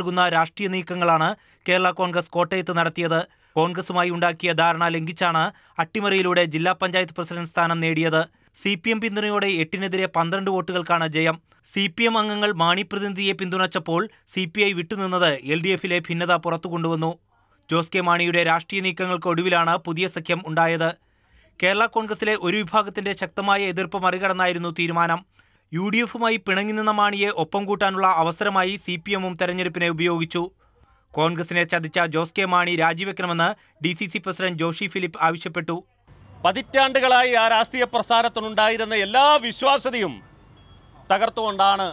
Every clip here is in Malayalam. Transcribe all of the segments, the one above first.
നൽകുന്ന രാഷ്ട്രീയ നീക്കങ്ങളാണ് കേരള കോൺഗ്രസ് കോട്ടയത്ത് നടത്തിയത്. കോൺഗ്രസുമായി ഉണ്ടാക്കിയ ധാരണ ലംഘിച്ചാണ് അട്ടിമറിയിലൂടെ ജില്ലാ പഞ്ചായത്ത് പ്രസിഡന്റ് സ്ഥാനം നേടിയത്. സി പി എം പിന്തുണയോടെ എട്ടിനെതിരെ പന്ത്രണ്ട് വോട്ടുകൾക്കാണ് ജയം. സി പി എം അംഗങ്ങൾ മാണി പ്രതിനിധിയെ പിന്തുണച്ചപ്പോൾ സി പി ഐ വിട്ടുനിന്നത് എൽ ഡി എഫിലെ ഭിന്നത പുറത്തുകൊണ്ടുവന്നു. ജോസ് കെ മാണിയുടെ രാഷ്ട്രീയ നീക്കങ്ങൾക്ക് ഒടുവിലാണ് പുതിയ സഖ്യം ഉണ്ടായത്. കേരള കോൺഗ്രസിലെ ഒരു വിഭാഗത്തിന്റെ ശക്തമായ എതിർപ്പ് മറികടന്നായിരുന്നു തീരുമാനം. യു ഡി എഫുമായി പിണങ്ങി നിന്ന മാണിയെ ഒപ്പം കൂട്ടാനുള്ള അവസരമായി സി പി എമ്മും തെരഞ്ഞെടുപ്പിനെ ഉപയോഗിച്ചു. കോൺഗ്രസിനെ ചതിച്ച Jose K Mani രാജിവെക്കണമെന്ന് D C C president Joshy Philip ആവശ്യപ്പെട്ടു. പതിറ്റാണ്ടുകളായി ആ രാഷ്ട്രീയ പ്രസ്ഥാനത്തിനുണ്ടായിരുന്ന എല്ലാ വിശ്വാസ്യതയും തകർത്തുകൊണ്ടാണ്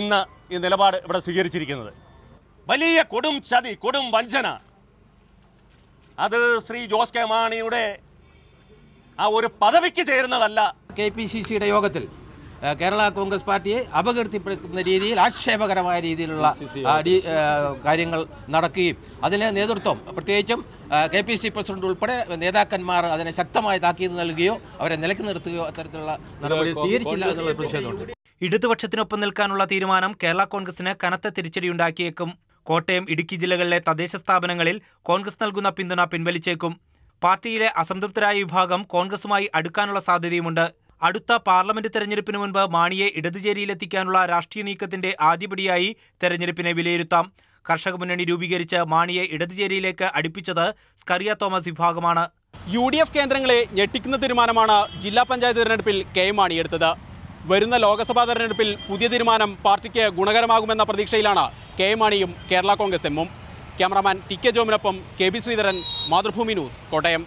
ഇന്ന് ഈ നിലപാട് ഇവിടെ സ്വീകരിച്ചിരിക്കുന്നത്. വലിയ കൊടും ചതി കൊടും വഞ്ചന. അത് ശ്രീ ജോസ് കെ മാണിയുടെ ആ ഒരു പദവിക്ക് ചേരുന്നതല്ല. കെ പി സി സിയുടെ യോഗത്തിൽ കേരള കോൺഗ്രസ് പാർട്ടിയെ അപകീർത്തിപ്പെടുത്തുന്ന രീതിയിൽ ആക്ഷേപകരമായ രീതിയിലുള്ള കാര്യങ്ങൾ നടക്കുകയും അതിന് നേതൃത്വം പ്രത്യേകിച്ചും കെ പി സി പ്രസിഡന്റ് ഉൾപ്പെടെ നേതാക്കന്മാർ അതിനെ ശക്തമായ താക്കീത് നൽകുകയോ അവരെ നിലയ്ക്ക് നിർത്തുകയോ അത്തരത്തിലുള്ള നടപടി സ്വീകരിച്ചില്ല എന്നുള്ള പ്രതിഷേധമുണ്ട്. ഇടതുപക്ഷത്തിനൊപ്പം നിൽക്കാനുള്ള തീരുമാനം കേരള കോൺഗ്രസിന് കനത്ത തിരിച്ചടിയുണ്ടാക്കിയേക്കും. കോട്ടയം ഇടുക്കി ജില്ലകളിലെ തദ്ദേശ സ്ഥാപനങ്ങളിൽ കോൺഗ്രസ് നൽകുന്ന പിന്തുണ പിൻവലിച്ചേക്കും. പാർട്ടിയിലെ അസംതൃപ്തരായ വിഭാഗം കോൺഗ്രസുമായി അടുക്കാനുള്ള സാധ്യതയുമുണ്ട്. അടുത്ത പാർലമെന്റ് തെരഞ്ഞെടുപ്പിന് മുൻപ് മാണിയെ ഇടതുചേരിയിലെത്തിക്കാനുള്ള രാഷ്ട്രീയ നീക്കത്തിന്റെ ആദ്യപടിയായി തെരഞ്ഞെടുപ്പിനെ വിലയിരുത്താം. കർഷക മുന്നണി രൂപീകരിച്ച് മാണിയെ ഇടതുചേരിയിലേക്ക് അടുപ്പിച്ചത് സ്കറിയ തോമസ് വിഭാഗമാണ്. യു ഡി എഫ് കേന്ദ്രങ്ങളെ ഞെട്ടിക്കുന്ന തീരുമാനമാണ് ജില്ലാ പഞ്ചായത്ത് തെരഞ്ഞെടുപ്പിൽ കെ മാണി എടുത്തത്. വരുന്ന ലോക്സഭാ തെരഞ്ഞെടുപ്പിൽ പുതിയ തീരുമാനം പാർട്ടിക്ക് ഗുണകരമാകുമെന്ന പ്രതീക്ഷയിലാണ് കെ മാണിയും കേരള കോൺഗ്രസ് എമ്മും. Cameraman T K ജോമിനൊപ്പം K B Sreedharan Mathrubhumi news Kottayam.